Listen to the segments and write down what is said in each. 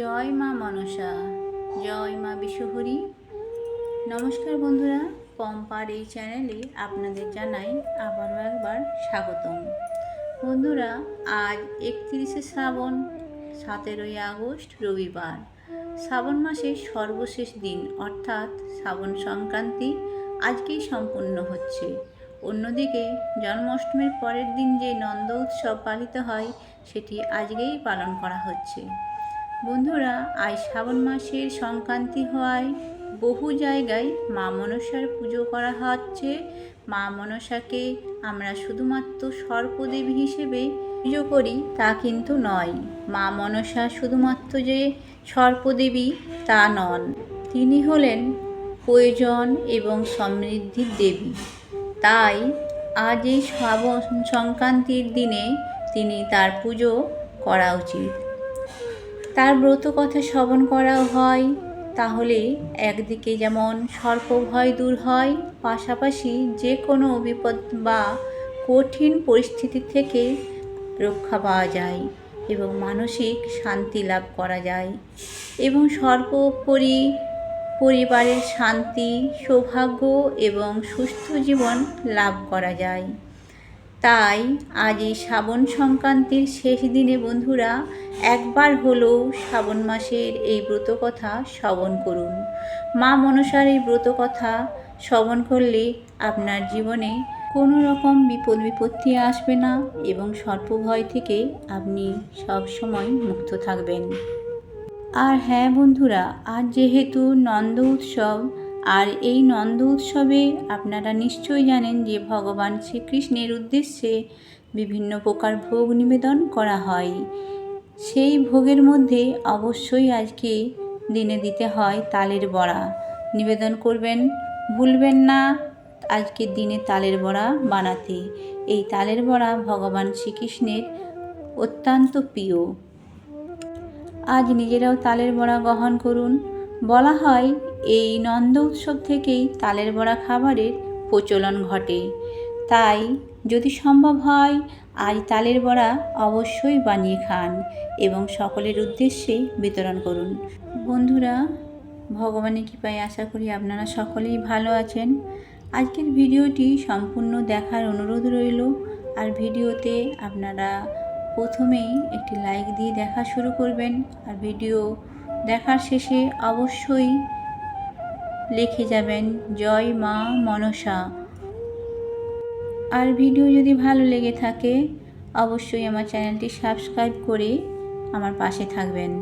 জয় মা মনসা, জয় মা বিশ্বহরি। নমস্কার বন্ধুরা, পম্পার এই চ্যানেলে আপনাদের জানাই আবারও একবার স্বাগতম। বন্ধুরা, আজ একত্রিশে শ্রাবণ, সতেরোই আগস্ট, রবিবার। শ্রাবণ মাসের সর্বশেষ দিন, অর্থাৎ শ্রাবণ সংক্রান্তি আজকেই সম্পূর্ণ হচ্ছে। অন্যদিকে, জন্মাষ্টমীর পরের দিন যে নন্দ উৎসব পালিত হয়, সেটি আজকেই পালন করা হচ্ছে। বন্ধুরা, আজ শ্রাবণ মাসের সংক্রান্তি হওয়ায় বহু জায়গায় মা মনসার পুজো করা হচ্ছে। মা মনসাকে আমরা শুধুমাত্র সর্পদেবী হিসেবে পুজো করি, তা কিন্তু নয়। মা মনসা শুধুমাত্র যে সর্পদেবী, তা নন। তিনি হলেন প্রয়োজন এবং সমৃদ্ধির দেবী। তাই আজ এই শ্রাবণ সংক্রান্তির দিনে তিনি তার পুজো করা উচিত। তার ব্রত কথা শ্রবণ করা হয়, তাহলে একদিকে যেমন সর্প ভয় দূর হয়, পাশাপাশি যে কোনো বিপদ বা কঠিন পরিস্থিতি থেকে রক্ষা পাওয়া যায় এবং মানসিক শান্তি লাভ করা যায়। এবং সর্বোপরি পরিবারের শান্তি, সৌভাগ্য এবং সুস্থ জীবন লাভ করা যায়। তাই আজ এই শ্রাবণ সংক্রান্তির শেষ দিনে বন্ধুরা একবার হলেও শ্রাবণ মাসের এই ব্রতকথা শ্রবণ করুন। মা মনসার এই ব্রতকথা শ্রবণ করলে আপনার জীবনে কোনো রকম বিপদ বিপত্তি আসবে না এবং সর্পভয় থেকে আপনি সব সময় মুক্ত থাকবেন। আর হ্যাঁ বন্ধুরা, আজ যেহেতু নন্দ উৎসব আর এই নন্দ উৎসবে আপনারা নিশ্চয়ই জানেন যে ভগবান শ্রীকৃষ্ণের উদ্দেশ্যে বিভিন্ন প্রকার ভোগ নিবেদন করা হয়। সেই ভোগের মধ্যে অবশ্যই আজকে দিনে দিতে হয় তালের বড়া। নিবেদন করবেন, ভুলবেন না আজকের দিনে তালের বড়া বানাতে। এই তালের বড়া ভগবান শ্রীকৃষ্ণের অত্যন্ত প্রিয়। আজ নিজেরাও তালের বড়া গ্রহণ করুন। বলা হয় এই নন্দ উৎসব থেকেই তালের বড়া খাবারের প্রচলন ঘটে। তাই যদি সম্ভব হয় আজ তালের বড়া অবশ্যই বানিয়ে খান এবং সকলের উদ্দেশ্যে বিতরণ করুন। বন্ধুরা, ভগবানের কৃপায় আশা করি আপনারা সকলেই ভালো আছেন। আজকের ভিডিওটি সম্পূর্ণ দেখার অনুরোধ রইল। আর ভিডিওতে আপনারা প্রথমেই একটি লাইক দিয়ে দেখা শুরু করবেন। আর ভিডিও দেখার শেষে অবশ্যই লিখে যাবেন, জয় মা মনসা আর ভিডিও যদি ভালো লেগে থাকে, অবশ্যই আমার চ্যানেলটি সাবস্ক্রাইব করে আমার পাশে থাকবেন।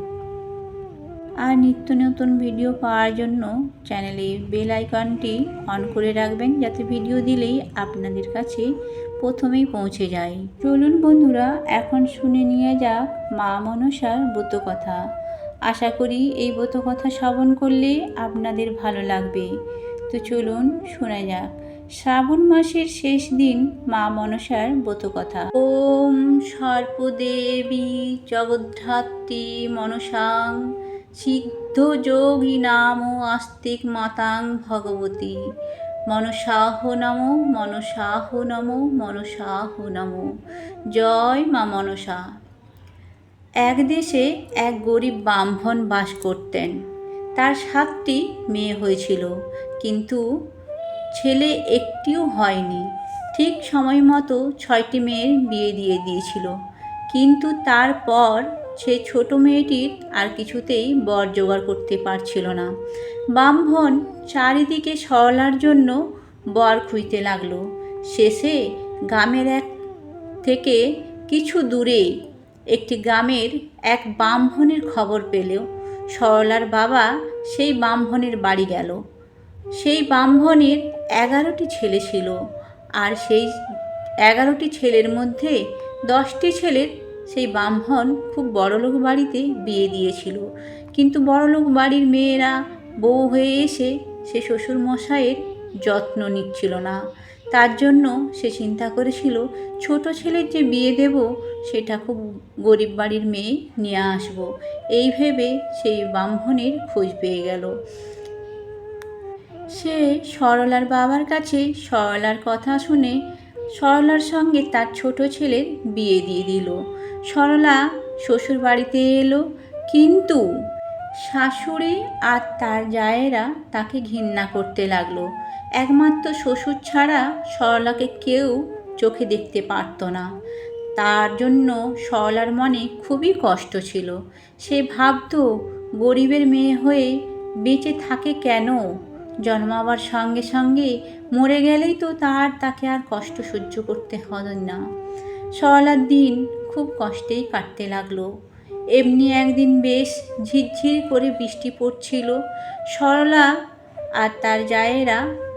আর নিত্য নতুন ভিডিও পাওয়ার জন্য চ্যানেলে বেল আইকনটি অন করে রাখবেন, যাতে ভিডিও দিলেই আপনাদের কাছে প্রথমেই পৌঁছে যায়। চলুন বন্ধুরা, এখন শুনে নিয়ে যাক মা মনসার ব্রত কথা আশা করি এই কথা শ্রবণ করলে আপনাদের ভালো লাগবে। তো চলুন শোনা যাক। শ্রাবণ মাসের শেষ দিন মা মনসার কথা ওম সর্পদেবী জগদ্ধাত্রী মনসাং সিদ্ধ যোগী নাম আস্তিক মাতাং ভগবতী। মনসাহ নম মনসাহ নম মনসাহ নম। জয় মা মনসা। এক দেশে এক গরিব ব্রাহ্মণ বাস করতেন। তার সাতটি মেয়ে হয়েছিল, কিন্তু ছেলে একটিও হয়নি। ঠিক সময় মতো ছয়টি মেয়ের বিয়ে দিয়ে দিয়েছিল, কিন্তু তারপর সে ছোট মেয়েটির আর কিছুতেই বর জোগাড় করতে পারছিল না। ব্রাহ্মণ চারিদিকে সরলার জন্য বর খুঁজতে লাগল। শেষে গ্রামের এক থেকে কিছু দূরে একটি গ্রামের এক ব্রাহ্মণের খবর পেলেও সরলার বাবা সেই ব্রাহ্মণের বাড়ি গেল। সেই ব্রাহ্মণের এগারোটি ছেলে ছিল আর সেই এগারোটি ছেলের মধ্যে দশটি ছেলের সেই ব্রাহ্মণ খুব বড়লোক বাড়িতে বিয়ে দিয়েছিল। কিন্তু বড়লোক বাড়ির মেয়েরা বউ হয়ে এসে সে শ্বশুর মশাইয়ের যত্ন নিচ্ছিল না। তার জন্য সে চিন্তা করেছিল, ছোট ছেলের যে বিয়ে দেব, সেটা খুব গরিব বাড়ির মেয়ে নিয়ে আসব। এই ভেবে সেই ব্রাহ্মণের খোঁজ পেয়ে গেল। সে সরলার বাবার কাছে সরলার কথা শুনে সরলার সঙ্গে তার ছোট ছেলের বিয়ে দিয়ে দিল। সরলা শ্বশুর বাড়িতে এলো, কিন্তু শাশুড়ি আর তার জায়েরা তাকে ঘৃণা করতে লাগল। একমাত্র শ্বশুর ছাড়া সরলাকে কেউ চোখে দেখতে পারতো না। তার জন্য সরলার মনে খুবই কষ্ট ছিল। সে ভাবতো, গরিবের মেয়ে হয়ে বেঁচে থাকে কেন? জন্মাবার সঙ্গে সঙ্গে মরে গেলেই তো তার তাকে আর কষ্ট সহ্য করতে হবে না। সরলার দিন খুব কষ্টেই কাটতে লাগল। এমনি একদিন বেশ ঝিরঝির করে বৃষ্টি পড়ছিল। সরলা আর তার জায়েরা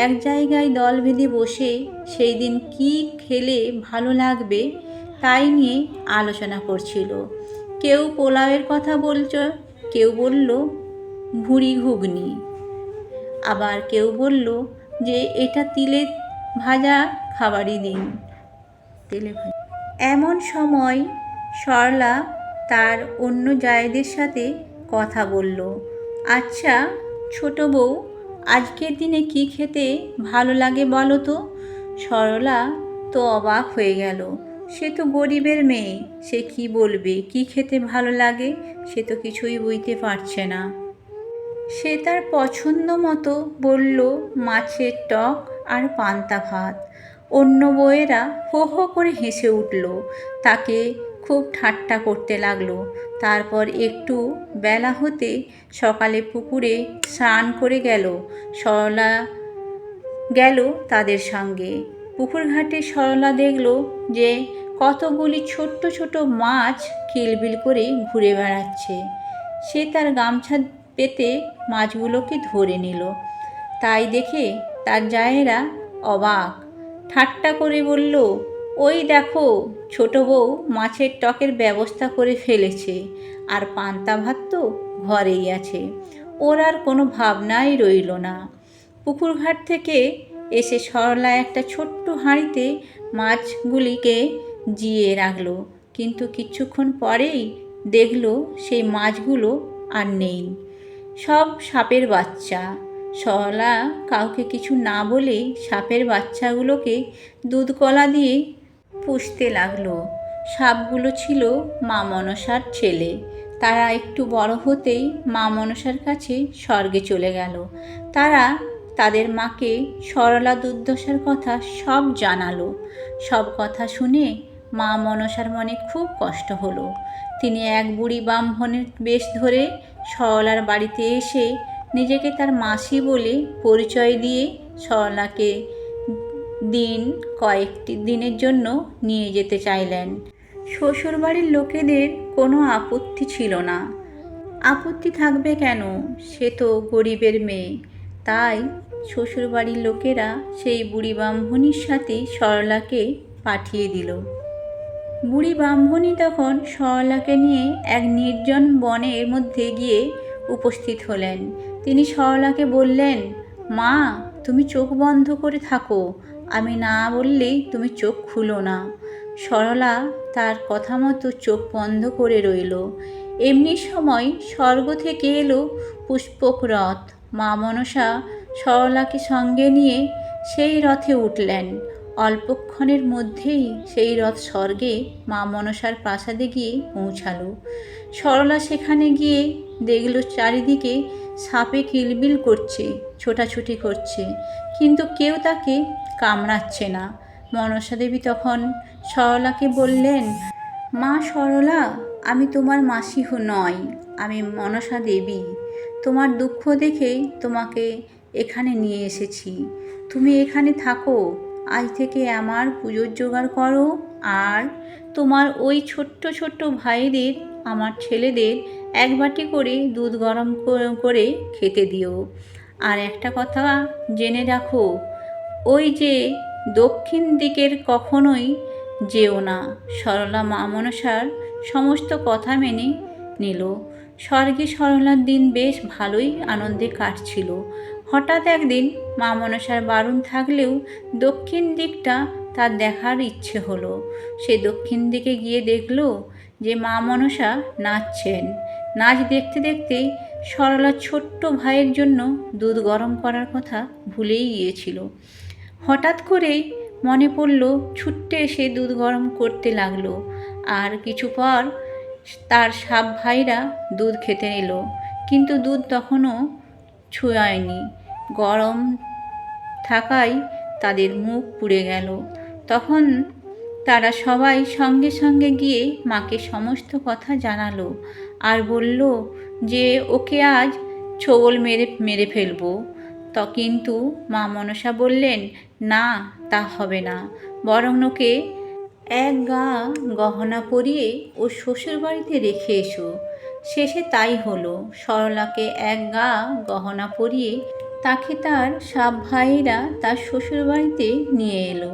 এক জায়গায় দল বেঁধে বসে সেই দিন কী খেলে ভালো লাগবে তাই নিয়ে আলোচনা করছিল। কেউ পোলাওয়ের কথা বলছ, কেউ বলল, ভুড়ি ঘুগনি। আবার কেউ বলল যে, এটা তিলে ভাজা খাবারই দিন। তেলে ভাজা। এমন সময় সরলা তার অন্য জায়েদের সাথে কথা বলল আচ্ছা ছোট বউ আজকের দিনে কি খেতে ভালো লাগে বলো তো? সরলা তো অবাক হয়ে গেল। সে তো গরিবের মেয়ে, সে কি বলবে? কি খেতে ভালো লাগে? সে তো কিছুই বুঝতে পারছে না। সে তার পছন্দ মতো বলল, মাছের টক আর পান্তা ভাত। অন্য বউয়েরা হো হো করে হেসে উঠল। তাকে খুব ঠাট্টা করতে লাগল। তারপর একটু বেলা হতে সকালে পুকুরে স্নান করে গেল, সরলা গেল তাদের সঙ্গে। পুকুর ঘাটে সরলা দেখল যে কতগুলি ছোট্ট ছোট মাছ কিলবিল করে ঘুরে বেড়াচ্ছে। সে তার গামছা পেতে মাছগুলোকে ধরে নিল। তাই দেখে তার জায়েরা অবাক। ঠাট্টা করে বলল ওই দেখো, ছোট বউ মাছের টকের ব্যবস্থা করে ফেলেছে। আর পান্তা ভাত তো ঘরেই আছে। ওর আর কোনো ভাবনাই রইল না। পুকুর ঘাট থেকে এসে সরলা একটা ছোট্ট হাঁড়িতে মাছগুলিকে জিয়ে রাখল। কিন্তু কিছুক্ষণ পরেই দেখল সেই মাছগুলো আর নেই। সব সাপের বাচ্চা। সরলা কাউকে কিছু না বলে সাপের বাচ্চাগুলোকে দুধ কলা দিয়ে পুষতে লাগল। সাপগুলো ছিল মা মনসার ছেলে। তারা একটু বড় হতেই মা মনসার কাছে স্বর্গে চলে গেল। তারা তাদের মাকে সরলা দুর্দশার কথা সব জানালো। সব কথা শুনে মা মনসার মনে খুব কষ্ট হলো। তিনি এক বুড়ি ব্রাহ্মণের বেশ ধরে সরলার বাড়িতে এসে নিজেকে তার মাসি বলে পরিচয় দিয়ে সরলাকে দিন, কয়েকটি দিনের জন্য নিয়ে যেতে চাইলেন। শ্বশুরবাড়ির লোকেদের কোনো আপত্তি ছিল না। আপত্তি থাকবে কেন? সে তো গরিবের মেয়ে। তাই শ্বশুরবাড়ির লোকেরা সেই বুড়ি ব্রাহ্মণীর সাথে সরলাকে পাঠিয়ে দিল। বুড়ি ব্রাহ্মণী তখন সরলাকে নিয়ে এক নির্জন বনের মধ্যে গিয়ে উপস্থিত হলেন। তিনি সরলাকে বললেন, মা, তুমি চোখ বন্ধ করে থাকো। আমি না বললেই তুমি চোখ খুলো না। সরলা তার কথা মতো চোখ বন্ধ করে রইল। এমনি সময় স্বর্গ থেকে এলো পুষ্পক রথ মা মনসা সরলাকে সঙ্গে নিয়ে সেই রথে উঠলেন। অল্পক্ষণের মধ্যেই সেই রথ স্বর্গে মা মনসার প্রাসাদে গিয়ে পৌঁছালো। সরলা সেখানে গিয়ে দেখল চারিদিকে সাপে কিলবিল করছে, ছোটাছুটি করছে। কিন্তু কেউ তাকে কামড়াচ্ছে না। মনসা দেবী তখন সরলাকে বললেন, মা সরলা, আমি তোমার মাসি হো নয় আমি মনসা দেবী। তোমার দুঃখ দেখে তোমাকে এখানে নিয়ে এসেছি। তুমি এখানে থাকো, আজ থেকে আমার পুজোর জোগাড় করো, আর তোমার ওই ছোট্ট ছোট্ট ভাইদের, আমার ছেলেদের এক বাটি করে দুধ গরম করে খেতে দিও। আর একটা কথা জেনে রাখো ওই যে দক্ষিণ দিকের কখনোই যেও না। সরলা মা মনসার সমস্ত কথা মেনে নিল। স্বর্গে সরলার দিন বেশ ভালোই আনন্দে কাটছিল। হঠাৎ একদিন মা মনসার বারণ থাকলেও দক্ষিণ দিকটা তার দেখার ইচ্ছে হলো। সে দক্ষিণ দিকে গিয়ে দেখল যে মা মনসা নাচছেন। নাচ দেখতে দেখতে সরলা ছোট্ট ভাইয়ের জন্য দুধ গরম করার কথা ভুলেই গিয়েছিল। হঠাৎ করেই মনে পড়ল, ছুট্টে এসে দুধ গরম করতে লাগল। আর কিছু পর তার সাপ ভাইরা দুধ খেতে এলো। কিন্তু দুধ তখনও ছুঁয়ায়নি গরম থাকায় তাদের মুখ পুড়ে গেল। তখন তারা সবাই সঙ্গে সঙ্গে গিয়ে মাকে সমস্ত কথা জানালো আর বলল যে, ওকে আজ ছোবল মেরে মেরে ফেলব। তো কিন্তু মা মনসা বললেন, না, তা হবে না। বরং ওকে এক গা গহনা পরিয়ে ও শ্বশুর বাড়িতে রেখে এসো। শেষে তাই হলো। সরলাকে এক গা গহনা পরিয়ে তাকে তার সাপ ভাইয়েরা তার শ্বশুর বাড়িতে নিয়ে এলো।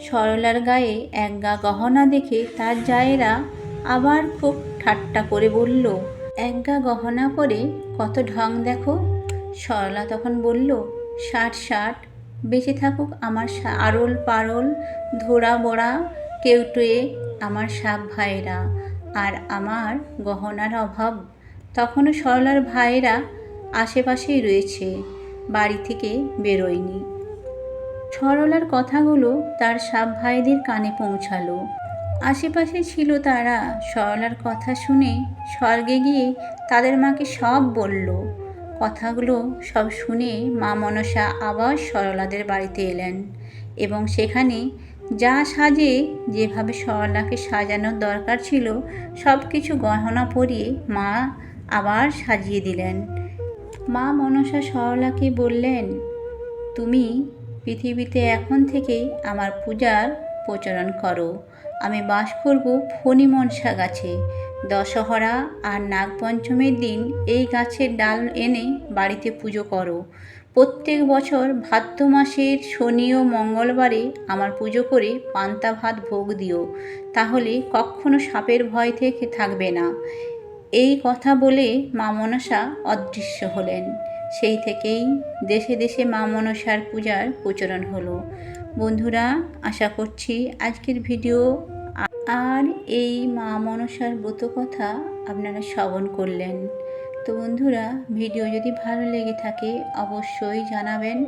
সরলার গায়ে এক গা গহনা দেখে তার জায়েরা আবার খুব ঠাট্টা করে বলল, এক গা গহনা পরে কত ঢং দেখো সরলা তখন বলল, ষাট ষাট, বেঁচে থাকুক আমার আরল পারল ধরা বড়া কেউটুয়ে আমার সাপ ভাইয়েরা আর আমার গহনার অভাব। তখনও সরলার ভাইয়েরা আশেপাশেই রয়েছে, বাড়ি থেকে বেরোয়নি। সরলার কথাগুলো তার সাপ ভাইদের কানে পৌঁছালো। আশেপাশে ছিল তারা। সরলার কথা শুনে স্বর্গে গিয়ে তাদের মাকে সব বলল। কথাগুলো সব শুনে মা মনসা আবার সরলাদের বাড়িতে এলেন এবং সেখানে যা সাজে, যেভাবে সরলাকে সাজানোর দরকার ছিল সব কিছু গহনা পরিয়ে মা আবার সাজিয়ে দিলেন। মা মনসা সরলাকে বললেন, তুমি পৃথিবীতে এখন থেকে আমার পূজার প্রচলন করো। আমি বাস করব ফণি মনসা গাছে। দশহরা আর নাগপঞ্চমীর দিন এই গাছের ডাল এনে বাড়িতে পুজো করো। প্রত্যেক বছর ভাদ্র মাসের শনি ও মঙ্গলবারে আমার পুজো করে পান্তা ভাত ভোগ দিও, তাহলে কখনো সাপের ভয় থেকে থাকবে না। এই কথা বলে মা মনসা অদৃশ্য হলেন। সেই থেকেই দেশে দেশে মা মনসার পূজার প্রচলন হলো। বন্ধুরা, আশা করছি আজকের ভিডিও আর এই মা মনসার ব্রত কথা আপনারা শ্রবণ করলেন। তো বন্ধুরা, ভিডিও যদি ভালো লেগে থাকে, অবশ্যই জানাবেন।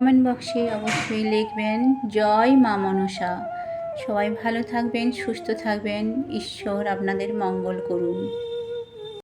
কমেন্ট বক্সে অবশ্যই লিখবেন, জয় মা মনসা। সবাই ভালো থাকবেন, সুস্থ থাকবেন। ঈশ্বর আপনাদের মঙ্গল করুন।